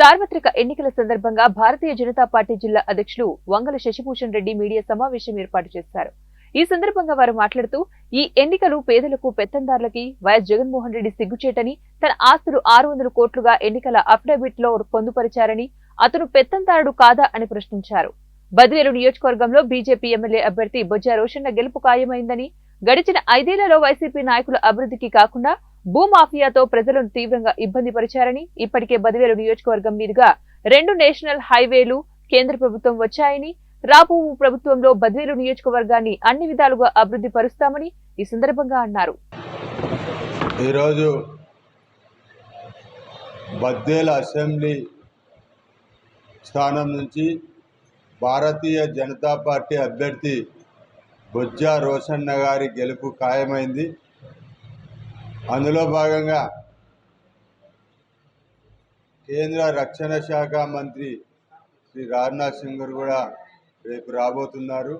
సార్వత్రిక ఎన్నికల సందర్భంగా భారతీయ జనతా పార్టీ జిల్లా అధ్యక్షులు వంగల శశిభూషణ్ రెడ్డి మీడియా సమావేశం ఏర్పాటు చేశారు. ఈ సందర్భంగా వారు మాట్లాడుతూ ఈ ఎన్నికలు పేదలకు పెత్తందారులకి వైఎస్ జగన్మోహన్ రెడ్డి సిగ్గుచేటని తన ఆస్తులు ఆరు వందల కోట్లుగా ఎన్నికల అఫిడవిట్లో పొందుపరిచారని అతను పెత్తందారుడు కాదా అని ప్రశ్నించారు. బదివేలు నియోజకవర్గంలో బీజేపీ ఎమ్మెల్యే అభ్యర్థి బొజ్జా రోషన్న గెలుపు ఖాయమైందని గడిచిన ఐదేళ్ళలో వైసీపీ నాయకుల అభివృద్ధికి కాకుండా భూమాఫియాతో ప్రజలను తీవ్రంగా ఇబ్బంది పరిచారని ఇప్పటికే బదివేలు నియోజకవర్గం మీదుగా రెండు నేషనల్ హైవేలు కేంద్ర ప్రభుత్వం వచ్చాయని రాబో ప్రభుత్వంలో బద్వేలు నియోజకవర్గాన్ని అన్ని విధాలుగా అభివృద్ధి పరుస్తామని ఈ సందర్భంగా అన్నారు. ఈరోజు బద్దేల అసెంబ్లీ స్థానం నుంచి భారతీయ జనతా పార్టీ అభ్యర్థి బొజ్జా రోషన్న గారి గెలుపు ఖాయమైంది. అందులో భాగంగా కేంద్ర రక్షణ శాఖ మంత్రి శ్రీ రాజ్నాథ్ సింగ్ గారు కూడా రేపు రాబోతున్నారు.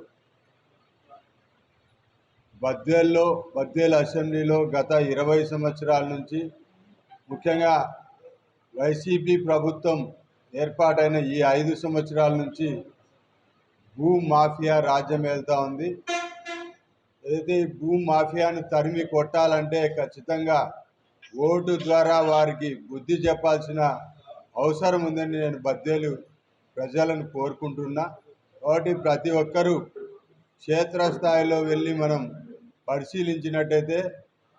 బద్వేల్లో బద్వేల్ అసెంబ్లీలో గత ఇరవై సంవత్సరాల నుంచి ముఖ్యంగా వైసీపీ ప్రభుత్వం ఏర్పాటైన ఈ ఐదు సంవత్సరాల నుంచి భూ మాఫియా రాజ్యం వెళ్తూ ఉంది. ఏదైతే ఈ భూ మాఫియాను తరిమి కొట్టాలంటే ఖచ్చితంగా ఓటు ద్వారా వారికి బుద్ధి చెప్పాల్సిన అవసరం ఉందని నేను బద్వేలు ప్రజలను కోరుకుంటున్నా. కాబట్టి ప్రతి ఒక్కరూ క్షేత్రస్థాయిలో వెళ్ళి మనం పరిశీలించినట్టయితే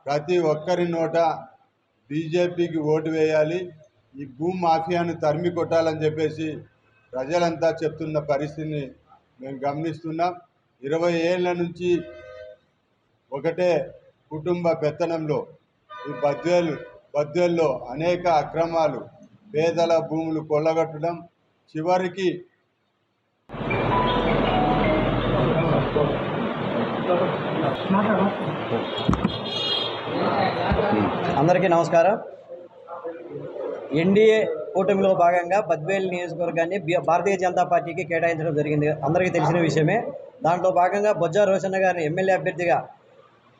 ప్రతి ఒక్కరి నోట బీజేపీకి ఓటు వేయాలి ఈ భూ మాఫియాను తరిమి కొట్టాలని చెప్పేసి ప్రజలంతా చెప్తున్న పరిస్థితిని మేము గమనిస్తున్నాం. ఇరవై ఏళ్ళ నుంచి ఒకటే కుటుంబ పెత్తనంలో ఈ బద్వేలు బద్వేల్లో అనేక అక్రమాలు పేదల భూములు కొల్లగొట్టడం చివరికి అందరికీ నమస్కారం. ఎన్డీఏ కూటమిలో భాగంగా బద్వేల్ నియోజకవర్గాన్ని భారతీయ జనతా పార్టీకి కేటాయించడం జరిగింది. అందరికీ తెలిసిన విషయమే. దాంట్లో భాగంగా బొజ్జా రోషన్న గారిని ఎమ్మెల్యే అభ్యర్థిగా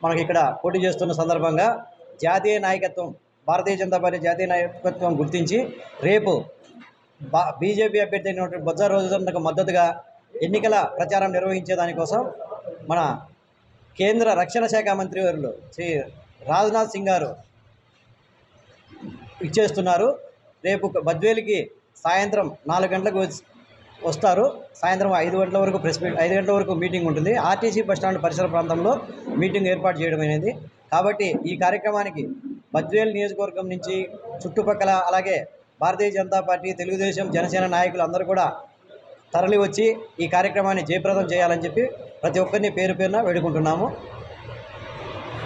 మనకి ఇక్కడ పోటీ చేస్తున్న సందర్భంగా జాతీయ నాయకత్వం భారతీయ జనతా పార్టీ జాతీయ నాయకత్వం గుర్తించి రేపు బా బీజేపీ అభ్యర్థి అయినటువంటి బొజ్జా రోజులకు మద్దతుగా ఎన్నికల ప్రచారం నిర్వహించే దానికోసం మన కేంద్ర రక్షణ శాఖ మంత్రి వారు శ్రీ రాజ్నాథ్ సింగ్ గారు ఇచ్చేస్తున్నారు. రేపు బద్వేలికి సాయంత్రం నాలుగు గంటలకు వచ్చి- వస్తారు. సాయంత్రం ఐదు గంటల వరకు ప్రెస్ మీట్ ఐదు గంటల వరకు మీటింగ్ ఉంటుంది. ఆర్టీసీ బస్టాండ్ పరిసర ప్రాంతంలో మీటింగ్ ఏర్పాటు చేయడం అనేది. కాబట్టి ఈ కార్యక్రమానికి బద్వేల్ నియోజకవర్గం నుంచి చుట్టుపక్కల అలాగే భారతీయ జనతా పార్టీ తెలుగుదేశం జనసేన నాయకులు అందరూ కూడా తరలి వచ్చి ఈ కార్యక్రమాన్ని జయప్రదం చేయాలని చెప్పి ప్రతి ఒక్కరిని పేరు పేరున వేడుకుంటున్నాము.